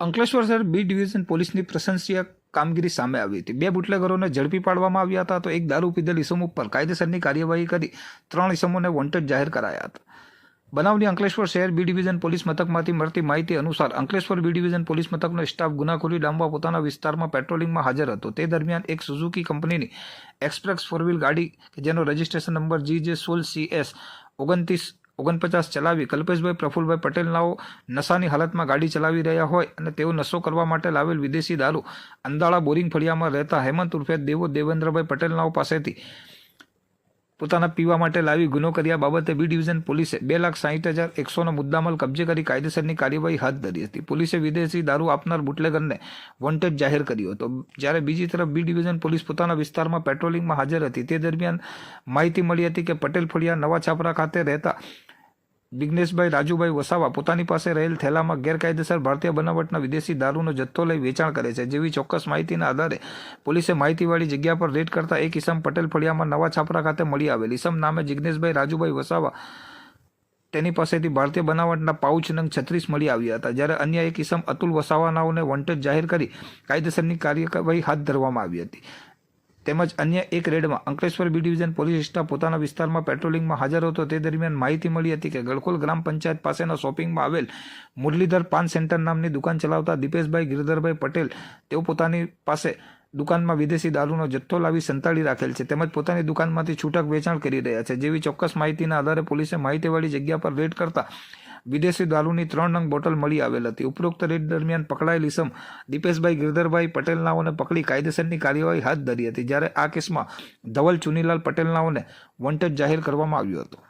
અંકલેશ્વર શહેર B division પોલીસની પ્રશંસીય કામગીરી સામે આવી હતી. બે બુટલેગરોને ઝડપી પાડવામાં આવ્યા હતા તો એક દારૂ પીધેલ ઇસમ ઉપર કાયદેસરની કાર્યવાહી કરી ત્રણ ઇસમોને વોન્ટેડ જાહેર કરાયા હતા. બનાવની અંકલેશ્વર શહેર બી ડિવિઝન પોલીસ મથકમાંથી મળતી માહિતી અનુસાર અંકલેશ્વર બી ડિવિઝન પોલીસ મથકનો સ્ટાફ ગુનાખોરી ડામવા પોતાના વિસ્તારમાં પેટ્રોલિંગમાં હાજર હતો. તે દરમિયાન એક સુઝુકી કંપનીની એક્સપ્રેસ ફોર વ્હીલ ગાડી કે જેનો રજિસ્ટ્રેશન નંબર જી જે સોલ સી એસ ઓગણત્રીસ ઓગણપચાસ ચલાવી કલ્પેશભાઈ પ્રફુલભાઈ પટેલનાઓ નશાની હાલતમાં ગાડી ચલાવી રહ્યા હોય અને તેઓ નશો કરવા માટે લાવેલ વિદેશી દારૂ અંદાળા બોરિંગ ફળિયામાં રહેતા હેમંત ઉર્ફે દેવો દેવેન્દ્રભાઈ પટેલનાઓ પાસેથી પોતાના પીવા માટે લાવી ગુનો કર્યા બાબતે બી ડિવિઝન પોલીસે બે લાખ સાહીઠ હજાર એકસોનો મુદ્દામાલ કબજે કરી કાયદેસરની કાર્યવાહી હાથ ધરી હતી. પોલીસે વિદેશી દારૂ આપનાર બુટલેગરને વોન્ટેડ જાહેર કર્યો હતો. જ્યારે બીજી તરફ બી ડિવિઝન પોલીસ પોતાના વિસ્તારમાં પેટ્રોલિંગમાં હાજર હતી. તે દરમિયાન માહિતી મળી હતી કે પટેલ ફળિયા નવા છાપરા ખાતે રહેતા વિઘ્નેશભાઈ રાજુભાઈ વસાવા પોતાની પાસે રહેલ થેલામાં ગેરકાયદેસર ભારતીય બનાવટના વિદેશી દારૂનો જથ્થો લઈ વેચાણ કરે છે, જેવી ચોક્કસ માહિતીના આધારે પોલીસે માહિતીવાળી જગ્યા પર રેડ કરતા એક ઇસમ પટેલ ફળિયામાં નવા છાપરા ખાતે મળી આવેલ. ઇસમ નામે જિગ્નેશભાઈ રાજુભાઈ વસાવા તેની પાસેથી ભારતીય બનાવટના પાઉચ નંગ છત્રીસ મળી આવ્યા હતા, જ્યારે અન્ય એક ઇસમ અતુલ વસાવાનાઓને વોન્ટેડ જાહેર કરી કાયદેસરની કાર્યવાહી હાથ ધરવામાં આવી હતી. તેમજ અન્ય એક રેડમાં Ankleshwar B division police staff પોતાના વિસ્તારમાં પેટ્રોલિંગમાં હાજર હતો. તે દરમિયાન માહિતી મળી હતી કે ગળખોલ ગ્રામ પંચાયત પાસેના શોપિંગમાં આવેલ મુરલીધર પાન સેન્ટર નામની દુકાન ચલાવતા દીપેશભાઈ ગિરધરભાઈ પટેલ તેઓ પોતાની પાસે દુકાનમાં વિદેશી દારૂનો જથ્થો લાવી સંતાડી રાખેલ છે. તેમજ પોતાની દુકાનમાંથી છૂટક વેચાણ કરી રહ્યા છે. જેવી ચોક્કસ માહિતીના આધારે પોલીસે માહિતીવાળી જગ્યા પર રેડ કરતા વિદેશી દારૂની ત્રણ નંગ બોટલ મળી આવેલ હતી. ઉપરોક્ત રેડ દરમિયાન પકડાયેલ ઇસમ દીપેશભાઈ ગિરધરભાઈ પટેલ નાઓને પકડી કાયદેસરની કાર્યવાહી હાથ ધરી હતી, જ્યારે આ કેસમાં ધવલ ચુનીલાલ પટેલ નાઓને વોન્ટેડ જાહેર કરવામાં આવ્યું હતું.